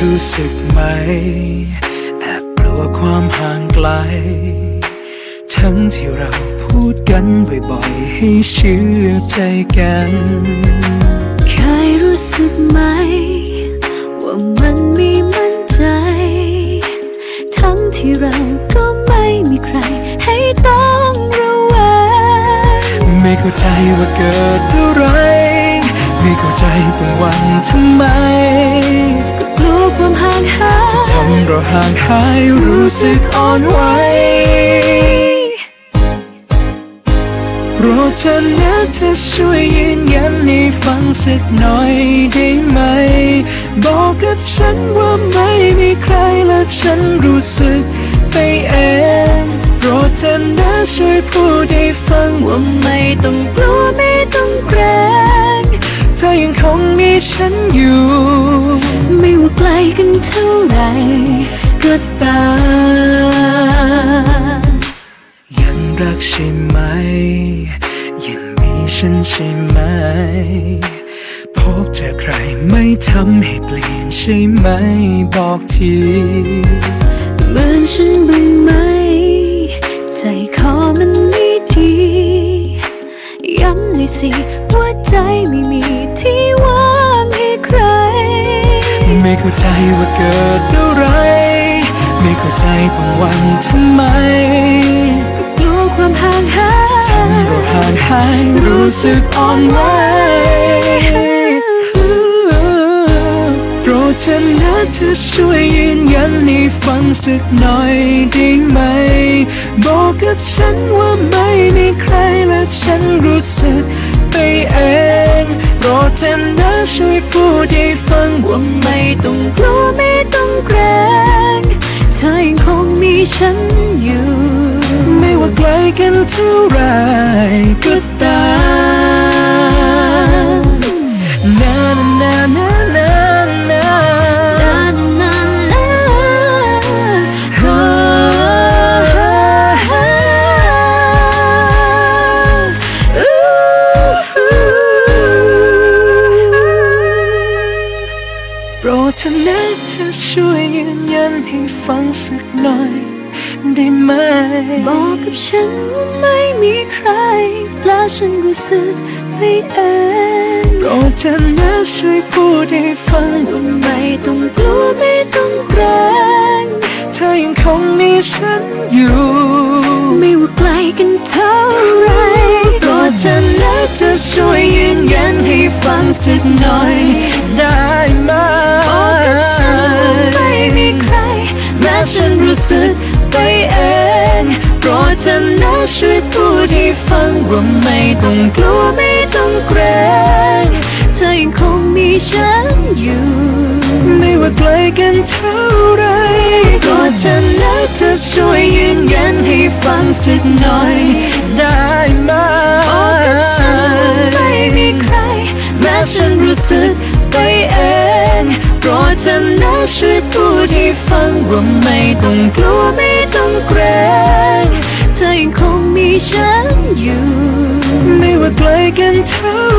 ยรู้สึกไหม แอบกลัวความห่างไกล ทั้งที่เราพูดกันบ่อยๆให้เชื่อใจกัน เคยรู้สึกไหม ว่ามันไม่มั่นใจ ทั้งที่เราก็ไม่มีใครให้ต้องระแวงไม่เข้าใจว่าเกิดอะไร ไม่เข้าใจต้องหวันทำไมก็กลัว ความห่างหายจะทำเราห่างหายรู้สึกอ่อนไหวรดเธอนะเธอช่วยยืนยันให้ฟังสักหน่อยได้ไหม บอกกับฉันว่าไม่มีใครและฉันรู้สึกไปเองโปรดเธอนะช่วยพูดให้ฟังว่าว่าไม่ต้องกลัวไม่ต้องเกรงเธอยังคงมีฉันอยู่ เท่าไรก็ตามยังรักใช่ไหม ยังมีฉันใช่ไหม พบเจอใครไม่ทำให้เปลี่ยนใช่ไหมบอกทีเหมือนฉันบ้างไหม ใจคอมันไม่ดี ย้ำเลยสิว่าใจไม่มีที่ว่าง ไม่เข้าใจว่าเกิดอะไร ไม่เข้าใจต้องวันทำไมก็กลัวความห่างหายทำเราห่างหายรู้สึกอ่อนไหวโปรดเธอนะเธอช่วยยืนยันให้ฟังสักหน่อยได้ไหม บอกกับฉันว่าไม่มีใครและฉันรู้สึก ไปเองโปรดเธอนะช่วยพูดให้ฟังว่าไม่ต้องกลัวไม่ต้องเกรงเธอยังคงมีฉันอยู่ ไม่ว่าไกลกันเท่าไรก็ตาม นะเธอช่วยยืนยันให้ฟังสักหน่อย ได้ไหม บอกกับฉันว่าไม่มีใคร และฉันรู้สึกไปเองโปรดเธอนะช่วยพูดให้ฟังว่าไม่ต้องกลัวไม่ต้องเกรงเธอยังคงมีฉันอยู่ ไม่ว่าไกลกันเท่าไรโปรดเธอนะเธอช่วยยืนยันให้ฟังสักหน่อย ได้ไหม รู้สึกไปเองโปรดเธอนะช่วยพูดให้ฟังว่าไม่ต้องกลัวไม่ต้องเกรงเธอยังคงมีฉันอยู่ ไม่ว่าไกลกันเท่าไรโปรดเธอนะเธอช่วยยืนยันให้ฟังสักหน่อย ได้ไหมบอกกับฉันว่าไม่มีใครและฉันรู้สึก โปรดเธอนะช่วยพูดให้ฟังว่าไม่ต้องกลัวไม่ต้องเกรงเธอยังคงมีฉันอยู่ ไม่ว่าไกลกันเท่า